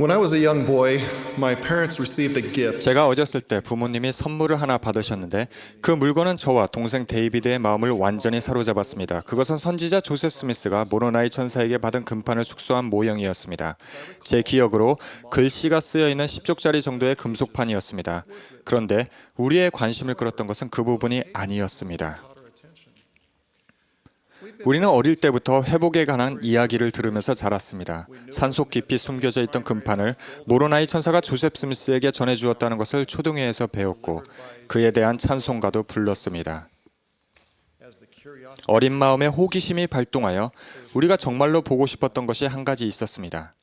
When I was a young boy, my parents received a gift. 제가 어렸을 때 부모님이 선물을 하나 받으셨는데 그 물건은 저와 동생 데이비드의 마음을 완전히 사로잡았습니다. 그것은 선지자 조셉 스미스가 모로나이 천사에게 받은 금판을 축소한 모형이었습니다. 제 기억으로 글씨가 쓰여 있는 10쪽짜리 정도의 금속판이었습니다. 그런데 우리의 관심을 끌었던 것은 그 부분이 아니었습니다. 우리는 어릴 때부터 회복에 관한 이야기를 들으면서 자랐습니다. 산속 깊이 숨겨져 있던 금판을 모로나이 천사가 조셉 스미스에게 전해주었다는 것을 초등회에서 배웠고 그에 대한 찬송가도 불렀습니다. 어린 마음에 호기심이 발동하여 우리가 정말로 보고 싶었던 것이 한 가지 있었습니다.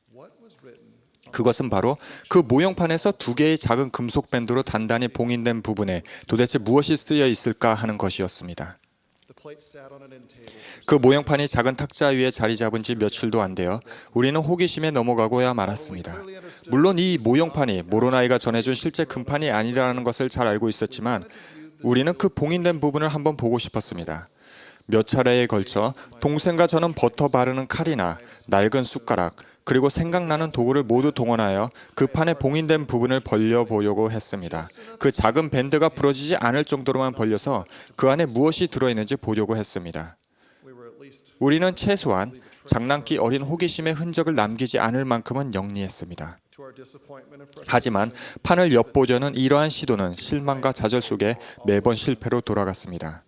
그것은 바로 그 모형판에서 두 개의 작은 금속 밴드로 단단히 봉인된 부분에 도대체 무엇이 쓰여 있을까 하는 것이었습니다. 그 모형판이 작은 탁자 위에 자리 잡은 지 며칠도 안 되어 우리는 호기심에 넘어가고야 말았습니다. 물론 이 모형판이 모로나이가 전해준 실제 금판이 아니라는 것을 잘 알고 있었지만 우리는 그 봉인된 부분을 한번 보고 싶었습니다. 몇 차례에 걸쳐 동생과 저는 버터 바르는 칼이나 낡은 숟가락 그리고 생각나는 도구를 모두 동원하여 그 판에 봉인된 부분을 벌려 보려고 했습니다. 그 작은 밴드가 부러지지 않을 정도로만 벌려서 그 안에 무엇이 들어있는지 보려고 했습니다. 우리는 최소한 장난기 어린 호기심의 흔적을 남기지 않을 만큼은 영리했습니다. 하지만 판을 엿보려는 이러한 시도는 실망과 좌절 속에 매번 실패로 돌아갔습니다.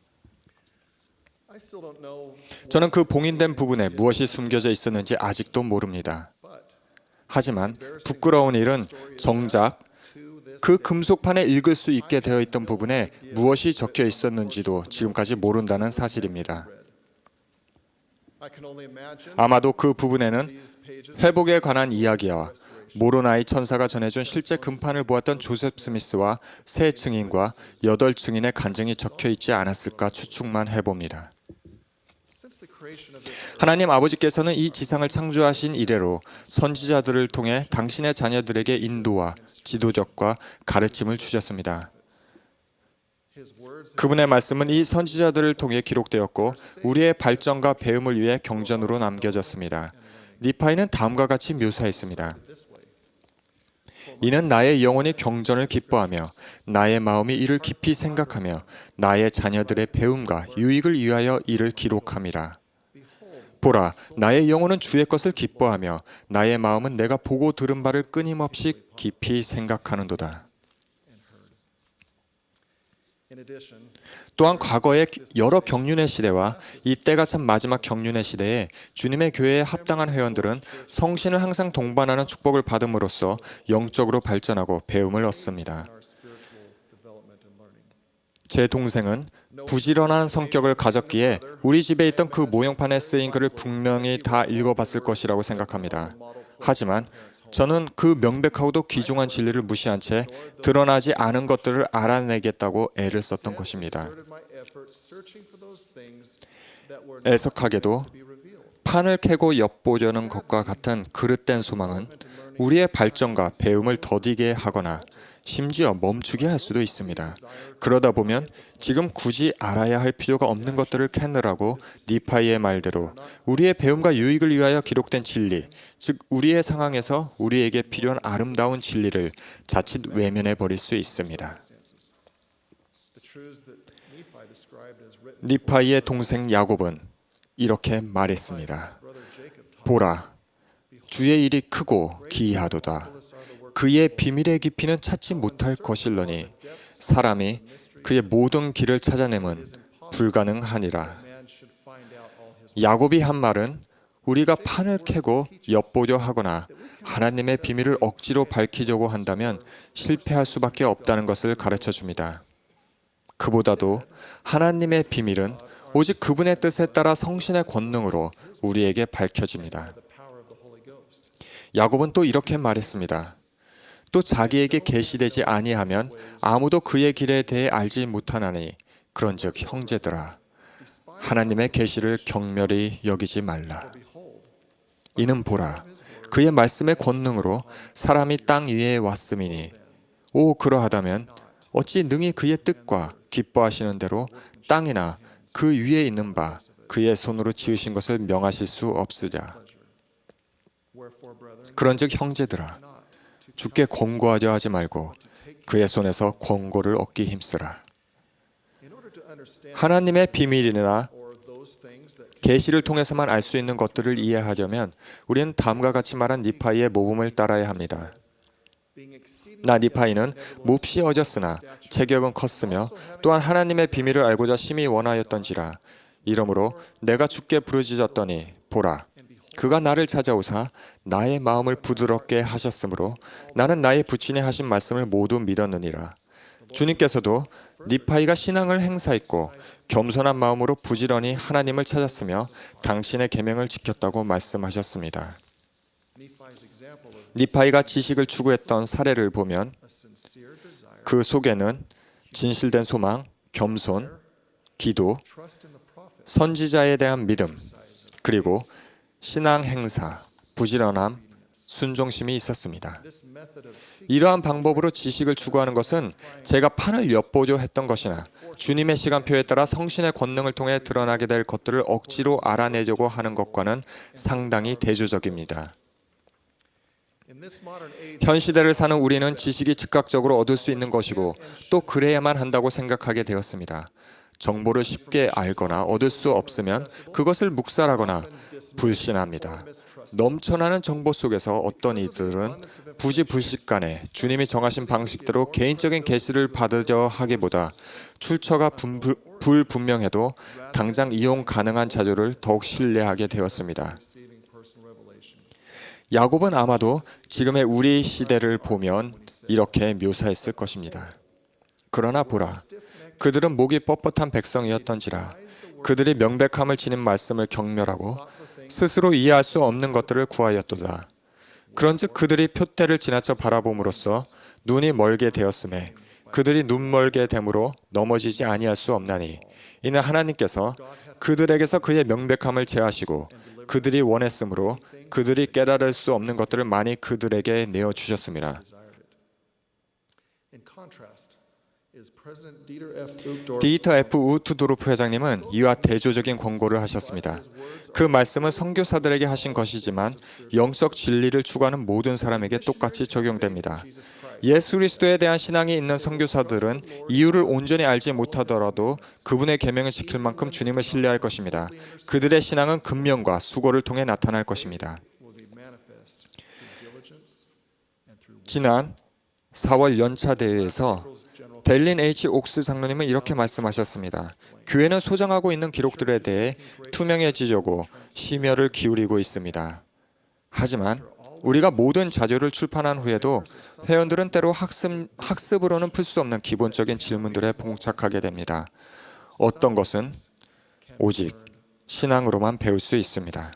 저는 그 봉인된 부분에 무엇이 숨겨져 있었는지 아직도 모릅니다. 하지만 부끄러운 일은 정작 그 금속판에 읽을 수 있게 되어 있던 부분에 무엇이 적혀 있었는지도 지금까지 모른다는 사실입니다. 아마도 그 부분에는 회복에 관한 이야기와 모로나이 천사가 전해준 실제 금판을 보았던 조셉 스미스와 세 증인과 여덟 증인의 간증이 적혀 있지 않았을까 추측만 해봅니다. 하나님 아버지께서는 이 지상을 창조하신 이래로 선지자들을 통해 당신의 자녀들에게 인도와 지도적과 가르침을 주셨습니다. 그분의 말씀은 이 선지자들을 통해 기록되었고 우리의 발전과 배움을 위해 경전으로 남겨졌습니다. 니파이는 다음과 같이 묘사했습니다. 이는 나의 영혼이 경전을 기뻐하며 나의 마음이 이를 깊이 생각하며 나의 자녀들의 배움과 유익을 위하여 이를 기록함이라. 보라, 나의 영혼은 주의 것을 기뻐하며 나의 마음은 내가 보고 들은 바를 끊임없이 깊이 생각하는도다. 또한 과거의 여러 경륜의 시대와 이 때가 참 마지막 경륜의 시대에 주님의 교회에 합당한 회원들은 성신을 항상 동반하는 축복을 받음으로써 영적으로 발전하고 배움을 얻습니다. 제 동생은 부지런한 성격을 가졌기에 우리 집에 있던 그 모형판에 쓰인 글을 분명히 다 읽어봤을 것이라고 생각합니다. 하지만 저는 그 명백하고도 귀중한 진리를 무시한 채 드러나지 않은 것들을 알아내겠다고 애를 썼던 것입니다. 애석하게도. 판을 캐고 엿보려는 것과 같은 그릇된 소망은 우리의 발전과 배움을 더디게 하거나 심지어 멈추게 할 수도 있습니다. 그러다 보면 지금 굳이 알아야 할 필요가 없는 것들을 캐느라고 니파이의 말대로 우리의 배움과 유익을 위하여 기록된 진리, 즉 우리의 상황에서 우리에게 필요한 아름다운 진리를 자칫 외면해 버릴 수 있습니다. 니파이의 동생 야곱은 이렇게 말했습니다. 보라, 주의 일이 크고 기이하도다. 그의 비밀의 깊이는 찾지 못할 것일러니 사람이 그의 모든 길을 찾아내면 불가능하니라. 야곱이 한 말은 우리가 판을 캐고 엿보려 하거나 하나님의 비밀을 억지로 밝히려고 한다면 실패할 수밖에 없다는 것을 가르쳐 줍니다. 그보다도 하나님의 비밀은 오직 그분의 뜻에 따라 성신의 권능으로 우리에게 밝혀집니다. 야곱은 또 이렇게 말했습니다. 또 자기에게 계시되지 아니하면 아무도 그의 길에 대해 알지 못하나니 그런즉 형제들아 하나님의 계시를 경멸히 여기지 말라. 이는 보라 그의 말씀의 권능으로 사람이 땅 위에 왔음이니 오 그러하다면 어찌 능히 그의 뜻과 기뻐하시는 대로 땅이나 그 위에 있는 바 그의 손으로 지으신 것을 명하실 수 없으랴. 그런즉 형제들아 주께 권고하려 하지 말고 그의 손에서 권고를 얻기 힘쓰라. 하나님의 비밀이나 계시를 통해서만 알 수 있는 것들을 이해하려면 우리는 다음과 같이 말한 니파이의 모범을 따라야 합니다. 나 니파이는 몹시 어졌으나 체격은 컸으며 또한 하나님의 비밀을 알고자 심히 원하였던지라 이러므로 내가 주께 부르짖었더니 보라 그가 나를 찾아오사 나의 마음을 부드럽게 하셨으므로 나는 나의 부친이 하신 말씀을 모두 믿었느니라 주님께서도 니파이가 신앙을 행사했고 겸손한 마음으로 부지런히 하나님을 찾았으며 당신의 계명을 지켰다고 말씀하셨습니다. 니파이가 지식을 추구했던 사례를 보면 그 속에는 진실된 소망, 겸손, 기도, 선지자에 대한 믿음, 그리고 신앙 행사, 부지런함, 순종심이 있었습니다. 이러한 방법으로 지식을 추구하는 것은 제가 판을 엿보려 했던 것이나 주님의 시간표에 따라 성신의 권능을 통해 드러나게 될 것들을 억지로 알아내려고 하는 것과는 상당히 대조적입니다. 현 시대를 사는 우리는 지식이 즉각적으로 얻을 수 있는 것이고 또 그래야만 한다고 생각하게 되었습니다. 정보를 쉽게 알거나 얻을 수 없으면 그것을 묵살하거나 불신합니다. 넘쳐나는 정보 속에서 어떤 이들은 부지불식간에 주님이 정하신 방식대로 개인적인 계시를 받으려 하기보다 출처가 분- 불분명해도 당장 이용 가능한 자료를 더욱 신뢰하게 되었습니다. 야곱은 아마도 지금의 우리 시대를 보면 이렇게 묘사했을 것입니다. 그러나 보라, 그들은 목이 뻣뻣한 백성이었던지라 그들이 명백함을 지닌 말씀을 경멸하고 스스로 이해할 수 없는 것들을 구하였도다. 그런즉 그들이 표대를 지나쳐 바라봄으로써 눈이 멀게 되었음에 그들이 눈 멀게 됨으로 넘어지지 아니할 수 없나니 이는 하나님께서 그들에게서 그의 명백함을 제하시고 그들이 원했으므로 그들이 깨달을 수 없는 것들을 많이 그들에게 내어 주셨습니다. 디이터 F 우트도르프 회장님은 이와 대조적인 권고를 하셨습니다. 그 말씀은 선교사들에게 하신 것이지만 영적 진리를 추구하는 모든 사람에게 똑같이 적용됩니다. 예수 그리스도에 대한 신앙이 있는 선교사들은 이유를 온전히 알지 못하더라도 그분의 계명을 지킬 만큼 주님을 신뢰할 것입니다. 그들의 신앙은 근면과 수고를 통해 나타날 것입니다. 지난 4월 연차 대회에서 델린 H. 옥스 장로님은 이렇게 말씀하셨습니다. 교회는 소장하고 있는 기록들에 대해 투명해지려고 심혈을 기울이고 있습니다. 하지만 우리가 모든 자료를 출판한 후에도 회원들은 때로 학습, 학습으로는 풀 수 없는 기본적인 질문들에 봉착하게 됩니다. 어떤 것은 오직 신앙으로만 배울 수 있습니다.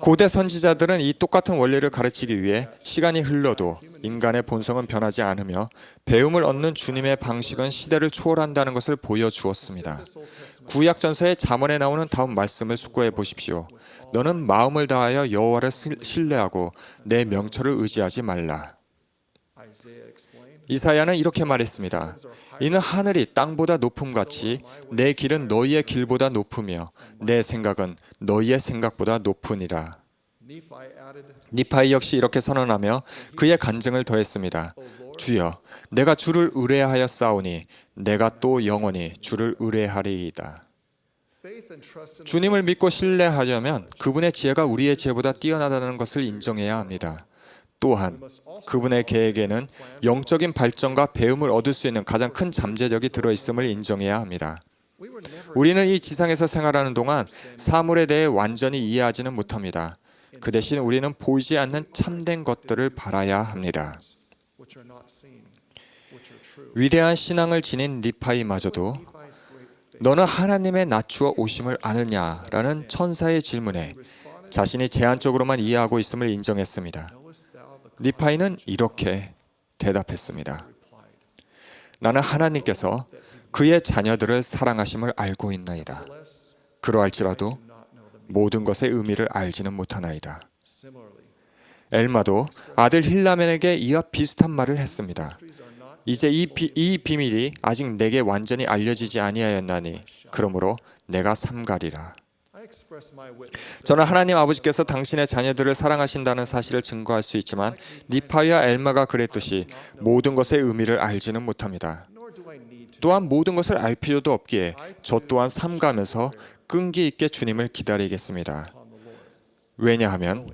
고대 선지자들은 이 똑같은 원리를 가르치기 위해 시간이 흘러도 인간의 본성은 변하지 않으며 배움을 얻는 주님의 방식은 시대를 초월한다는 것을 보여주었습니다. this Old Testament 구약 전서의 잠언에 나오는 다음 말씀을 숙고해 보십시오. 너는 마음을 다하여 여호와를 실- 신뢰하고 내 명철을 의지하지 말라. 이사야는 이렇게 말했습니다. 이는 하늘이 땅보다 높음 같이 내 길은 너희의 길보다 높으며 내 생각은 너희의 생각보다 높으니라. 니파이 역시 이렇게 선언하며 그의 간증을 더했습니다. 주여, 내가 주를 의뢰하여 싸우니 내가 또 영원히 주를 의뢰하리이다. 주님을 믿고 신뢰하려면 그분의 지혜가 우리의 지혜보다 뛰어나다는 것을 인정해야 합니다. 또한 그분의 계획에는 영적인 발전과 배움을 얻을 수 있는 가장 큰 잠재력이 들어 있음을 인정해야 합니다. 우리는 이 지상에서 생활하는 동안 사물에 대해 완전히 이해하지는 못합니다. 그 대신 우리는 보이지 않는 참된 것들을 바라야 합니다. 위대한 신앙을 지닌 니파이마저도 너는 하나님의 낮추어 오심을 아느냐라는 천사의 질문에 자신이 제한적으로만 이해하고 있음을 인정했습니다. 니파이는 이렇게 대답했습니다. 나는 하나님께서 그의 자녀들을 사랑하심을 알고 있나이다. 그러할지라도 모든 것의 의미를 알지는 못하나이다. 엘마도 아들 힐라멘에게 이와 비슷한 말을 했습니다. 이제 이, 비, 이 비밀이 아직 내게 완전히 알려지지 아니하였나니 그러므로 내가 삼가리라. 저는 하나님 아버지께서 당신의 자녀들을 사랑하신다는 사실을 증거할 수 있지만 니파이와 엘마가 그랬듯이 모든 것의 의미를 알지는 못합니다. 또한 모든 것을 알 필요도 없기에 저 또한 삼가면서 끈기 있게 주님을 기다리겠습니다. 왜냐하면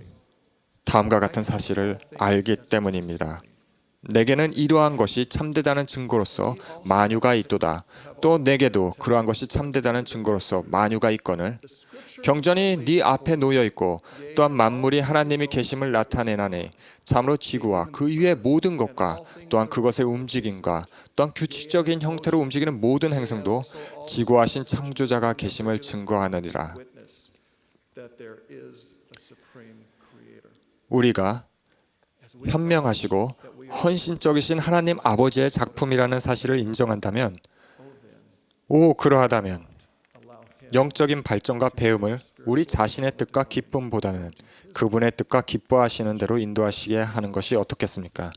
다음과 같은 사실을 알기 때문입니다. 내게는 이러한 것이 참되다는 증거로서 만유가 있도다. 또 내게도 그러한 것이 참되다는 증거로서 만유가 있거늘 경전이 네 앞에 놓여 있고 또한 만물이 하나님이 계심을 나타내나니 참으로 지구와 그 위의 모든 것과 또한 그것의 움직임과 또한 규칙적인 형태로 움직이는 모든 행성도 지구하신 창조자가 계심을 증거하느니라. 우리가 현명하시고 헌신적이신 하나님 아버지의 작품이라는 사실을 인정한다면 오 그러하다면 영적인 발전과 배움을 우리 자신의 뜻과 기쁨보다는 그분의 뜻과 기뻐하시는 대로 인도하시게 하는 것이 어떻겠습니까?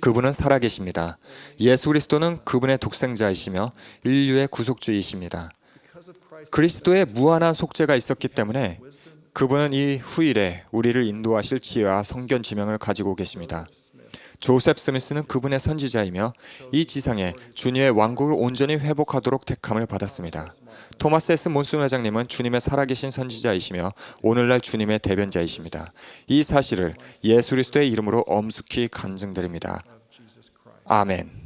그분은 살아계십니다. 예수 그리스도는 그분의 독생자이시며 인류의 구속주이십니다. 그리스도의 무한한 속죄가 있었기 때문에 그분은 이 후일에 우리를 인도하실 지혜와 성견 지명을 가지고 계십니다. 조셉 스미스는 그분의 선지자이며 이 지상에 주님의 왕국을 온전히 회복하도록 택함을 받았습니다. 토마스 S 몬슨 회장님은 주님의 살아계신 선지자이시며 오늘날 주님의 대변자이십니다. 이 사실을 예수 그리스도의 이름으로 엄숙히 간증드립니다. 아멘.